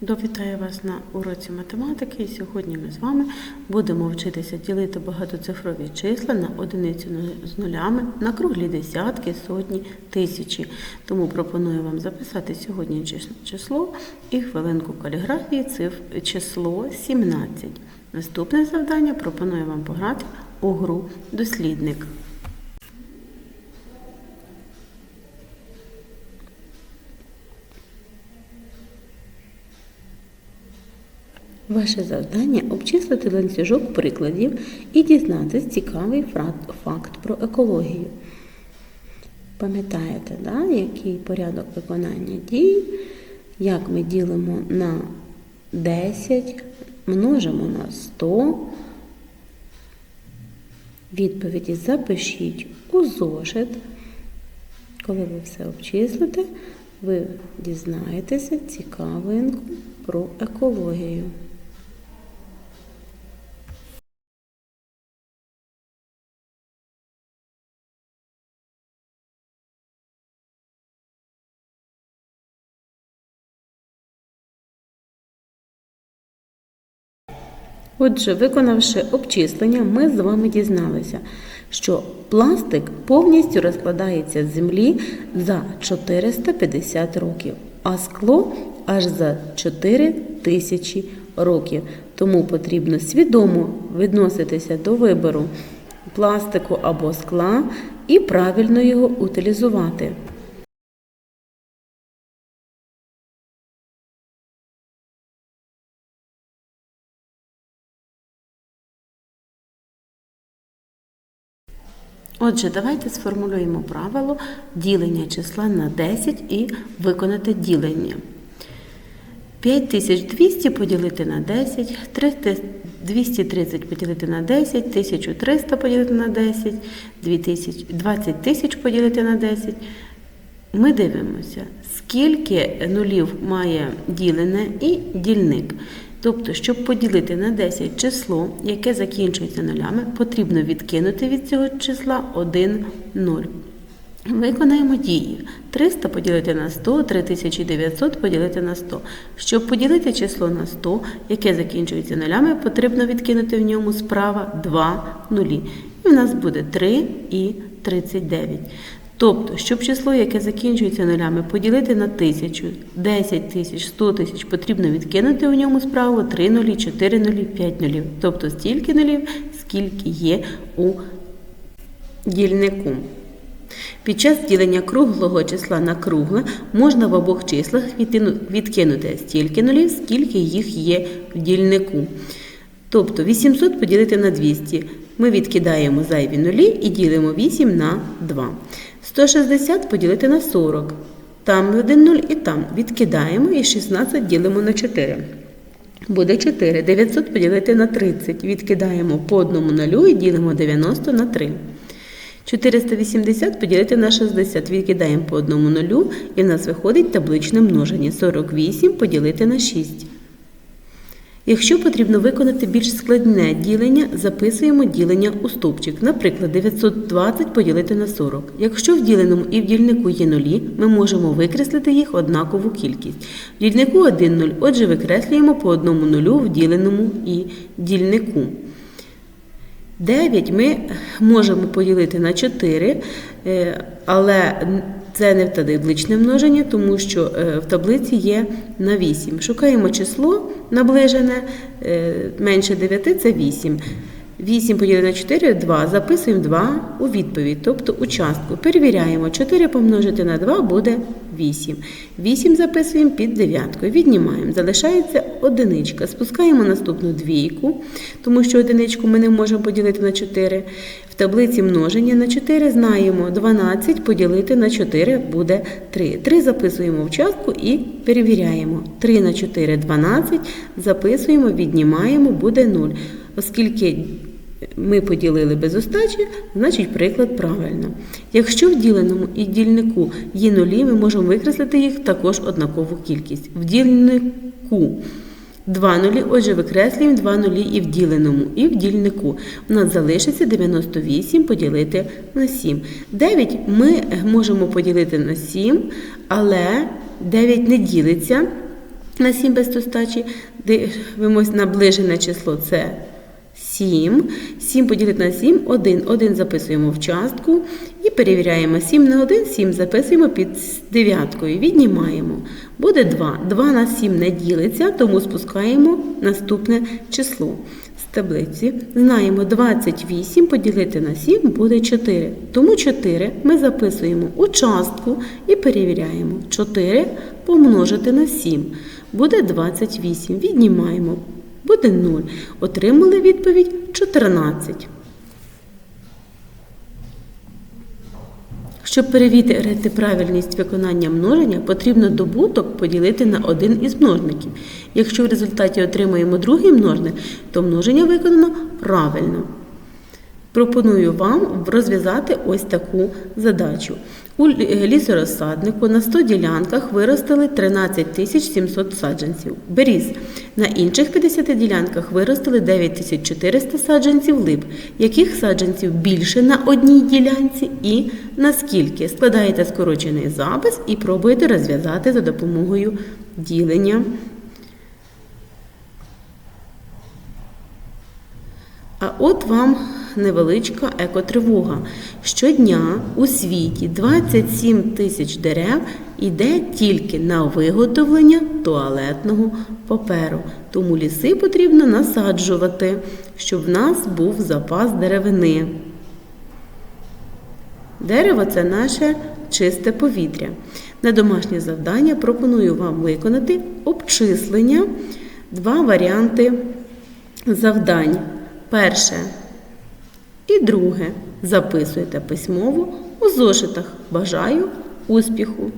Довітаю вас на уроці математики. І сьогодні ми з вами будемо вчитися ділити багатоцифрові числа на одиницю з нулями, на круглі десятки, сотні, тисячі. Тому пропоную вам записати сьогодні число і хвилинку каліграфії цифр число 17. Наступне завдання пропоную вам пограти у гру дослідник. Ваше завдання обчислити ланцюжок прикладів і дізнатися цікавий факт про екологію. Пам'ятаєте, да, який порядок виконання дій, як ми ділимо на 10, множимо на 100. Відповіді запишіть у зошит. Коли ви все обчислите, ви дізнаєтеся цікавинку про екологію. Отже, виконавши обчислення, ми з вами дізналися, що пластик повністю розкладається з землі за 450 років, а скло аж за 4 тисячі років. Тому потрібно свідомо відноситися до вибору пластику або скла і правильно його утилізувати. Отже, давайте сформулюємо правило ділення числа на 10 і виконати ділення. 5200 поділити на 10, 230 поділити на 10, 1300 поділити на 10, 2000 20 тисяч поділити на 10. Ми дивимося, скільки нулів має ділене і дільник. Тобто, щоб поділити на 10 число, яке закінчується нулями, потрібно відкинути від цього числа 1 0. Виконаємо дії. 300 поділити на 100, 3900 поділити на 100. Щоб поділити число на 100, яке закінчується нулями, потрібно відкинути в ньому справа 2 нулі. І в нас буде 3 і 39. Тобто, щоб число, яке закінчується нулями, поділити на 1000, 10 тисяч, 100 тисяч, потрібно відкинути у ньому справу 3 нулі, 4 нулі, 5 нулів. Тобто стільки нулів, скільки є у дільнику. Під час ділення круглого числа на кругле можна в обох числах відкинути стільки нулів, скільки їх є в дільнику. Тобто 800 поділити на 200. Ми відкидаємо зайві нулі і ділимо 8 на 2. 160 поділити на 40. Там 1 нуль і там відкидаємо і 16 ділимо на 4. Буде 4. 900 поділити на 30. Відкидаємо по одному нулю і ділимо 90 на 3. 480 поділити на 60. Відкидаємо по одному нулю і в нас виходить табличне множення. 48 поділити на 6. Якщо потрібно виконати більш складне ділення, записуємо ділення у стовпчик. Наприклад, 920 поділити на 40. Якщо в діленому і в дільнику є нулі, ми можемо викреслити їх однакову кількість. В дільнику 1 нуль, отже, викреслюємо по одному нулю в діленому і дільнику. 9 ми можемо поділити на 4, е, але це не табличне множення, тому що е, в таблиці є на 8. Шукаємо число наближене, е, менше 9 це 8. 8 поділити на 4 2. Записуємо 2 у відповідь, тобто у частку. Перевіряємо, 4 помножити на 2 буде 8. 8 записуємо під дев'яткою. Віднімаємо. Залишається одиничка. Спускаємо наступну двійку, тому що одиничку ми не можемо поділити на 4. В таблиці множення на 4 знаємо 12 поділити на 4 буде 3. 3 записуємо в частку і перевіряємо. 3 на 4 12. Записуємо, віднімаємо, буде 0. Оскільки ми поділили без остачі, значить приклад правильно. Якщо в діленому і дільнику є нулі, ми можемо викреслити їх також однакову кількість. В дільнику Два нулі, отже, викреслюємо два нулі і в діленому, і в дільнику. У нас залишиться 98 поділити на 7. 9 ми можемо поділити на 7, але 9 не ділиться на 7 без достачі. Дивимось наближене число це 7. 7 поділити на 7 1. 1 записуємо в частку і перевіряємо 7 на 1, 7 записуємо під дев'яткою. Віднімаємо. Буде 2. 2 на 7 не ділиться, тому спускаємо наступне число. З таблиці знаємо 28 поділити на 7 буде 4. Тому 4 ми записуємо у частку і перевіряємо. 4 помножити на 7 буде 28. Віднімаємо. Буде 0. Отримали відповідь 14. Щоб перевірити правильність виконання множення, потрібно добуток поділити на один із множників. Якщо в результаті отримаємо другий множник, то множення виконано правильно. Пропоную вам розв'язати ось таку задачу. У лісорозсаднику на 100 ділянках виростили 13 тисяч 700 саджанців беріз. На інших 50 ділянках виростили 9400 саджанців лип. Яких саджанців більше на одній ділянці і наскільки? Складаєте скорочений запис і пробуєте розв'язати за допомогою ділення. А от вам невеличка екотривога. Щодня у світі 27 тисяч дерев йде тільки на виготовлення туалетного паперу. Тому ліси потрібно насаджувати, щоб в нас був запас деревини. Дерево це наше чисте повітря. На домашнє завдання пропоную вам виконати обчислення, два варіанти завдань. Перше і друге. Записуйте письмово у зошитах. Бажаю успіху!